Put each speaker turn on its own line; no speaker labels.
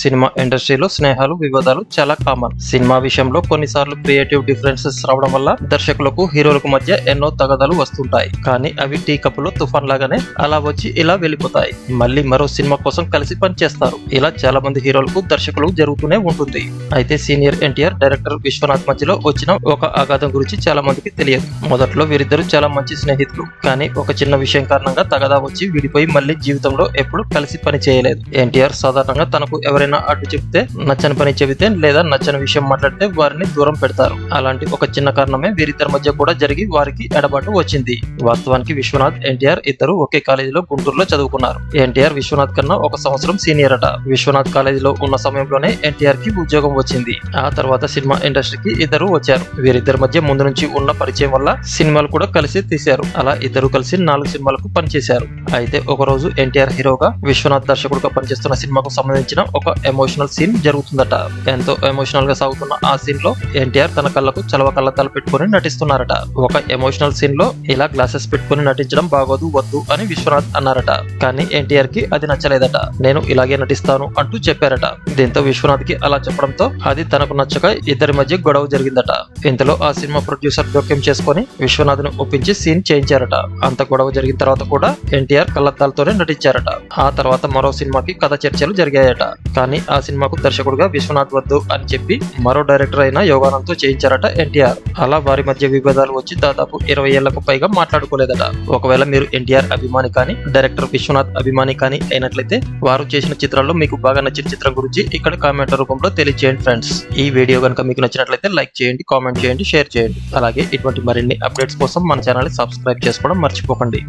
Cinema ఇండస్ట్రీలో స్నేహాలు వివాదాలు చాలా కామన్ సినిమా విషయంలో కొన్నిసార్లు క్రియేటివ్ డిఫరెన్సెస్ రావడం వల్ల దర్శకులకు హీరోలకు మధ్య ఎన్నో తగదాలు వస్తుంటాయి. కానీ అవి టీ కప్పులో తుఫాన్ లాగానే అలా వచ్చి ఇలా వెళ్ళిపోతాయి. మళ్ళీ మరో సినిమా కోసం కలిసి పనిచేస్తారు. ఇలా చాలా మంది హీరోలకు దర్శకులు జరుగుతూనే ఉంటుంది. అయితే సీనియర్ ఎన్టీఆర్ డైరెక్టర్ విశ్వనాథ్ మధ్యలో వచ్చిన ఒక ఆఘాతం గురించి చాలా మందికి తెలియదు. మొదట్లో వీరిద్దరూ చాలా మంచి స్నేహితులు. కానీ ఒక చిన్న విషయం కారణంగా తగదా వచ్చి విడిపోయి మళ్ళీ జీవితంలో ఎప్పుడు కలిసి పని చేయలేదు. ఎన్టీఆర్ సాధారణంగా తనకు ఎవరైనా అడ్డు చెప్తే నచ్చని పని చెబితే లేదా నచ్చని విషయం మాట్లాడితే వారిని దూరం పెడతారు. అలాంటి ఒక చిన్న కారణమే వీరిద్దరి మధ్య కూడా జరిగి వారికి ఎడబాటు వచ్చింది. వాస్తవానికి విశ్వనాథ్ ఎన్టీఆర్ ఇద్దరు ఒకే కాలేజీలో గుంటూరులో చదువుకున్నారు. ఎన్టీఆర్ విశ్వనాథ్ కన్నా ఒక సంవత్సరం సీనియర్ అట. విశ్వనాథ్ కాలేజీలో ఉన్న సమయంలోనే ఎన్టీఆర్కి ఉద్యోగం వచ్చింది. ఆ తర్వాత సినిమా ఇండస్ట్రీకి ఇద్దరు వచ్చారు. వీరిద్దరి మధ్య ముందు నుంచి ఉన్న పరిచయం వల్ల సినిమాలు కూడా కలిసి తీశారు. అలా ఇద్దరు కలిసి నాలుగు సినిమాలకు పనిచేశారు. అయితే ఒక రోజు ఎన్టీఆర్ హీరోగా విశ్వనాథ్ దర్శకుడుగా పనిచేస్తున్న సినిమాకు సంబంధించిన ఒక ఎమోషనల్ సీన్ జరుగుతుందట. ఎంతో ఎమోషనల్గా సాగుతున్న ఆ సీన్లో ఎన్టీఆర్ తన కళ్ళకు చలవ కళ్ళతాలు పెట్టుకుని నటిస్తున్నారట. ఒక ఎమోషనల్ సీన్లో ఇలా గ్లాసెస్ పెట్టుకుని నటించడం బాగోదు వద్దు అని విశ్వనాథ్ అన్నారట. కానీ ఎన్టీఆర్కి అది నచ్చలేదట. నేను ఇలాగే నటిస్తాను అంటూ చెప్పారట. దీంతో విశ్వనాథ్కి అలా చెప్పడంతో అది తనకు నచ్చక ఇద్దరి మధ్య గొడవ జరిగిందట. ఇంతలో ఆ సినిమా ప్రొడ్యూసర్ జోక్యం చేసుకుని విశ్వనాథ్ను ఒప్పించి సీన్ చేయించారట. అంత గొడవ జరిగిన తర్వాత కూడా ఎన్టీఆర్ కళ్ళద్దాలతోనే నటించారట. ఆ తర్వాత మరో సినిమాకి కథ చర్చలు జరిగాయట. కానీ ఆ సినిమాకు దర్శకుడుగా విశ్వనాథ్ వద్దు అని చెప్పి మరో డైరెక్టర్ అయిన యోగానంద్తో చేయించారట ఎన్టీఆర్. అలా వారి మధ్య విభేదాలు వచ్చి దాదాపు ఇరవై ఏళ్ళకు పైగా మాట్లాడుకోలేదట. ఒకవేళ మీరు ఎన్టీఆర్ అభిమాని కానీ డైరెక్టర్ విశ్వనాథ్ అభిమాని కానీ అయినట్లయితే వారు చేసిన చిత్రాల్లో మీకు బాగా నచ్చిన చిత్రం గురించి ఇక్కడ కామెంట్ రూపంలో తెలియజేయండి ఫ్రెండ్స్. ఈ వీడియో కనుక మీకు నచ్చినట్లయితే లైక్ చేయండి కామెంట్ చేయండి షేర్ చేయండి. అలాగే ఇటువంటి మరిన్ని అప్డేట్స్ కోసం మన ఛానల్ సబ్స్క్రైబ్ చేసుకోవడం మర్చిపోకండి.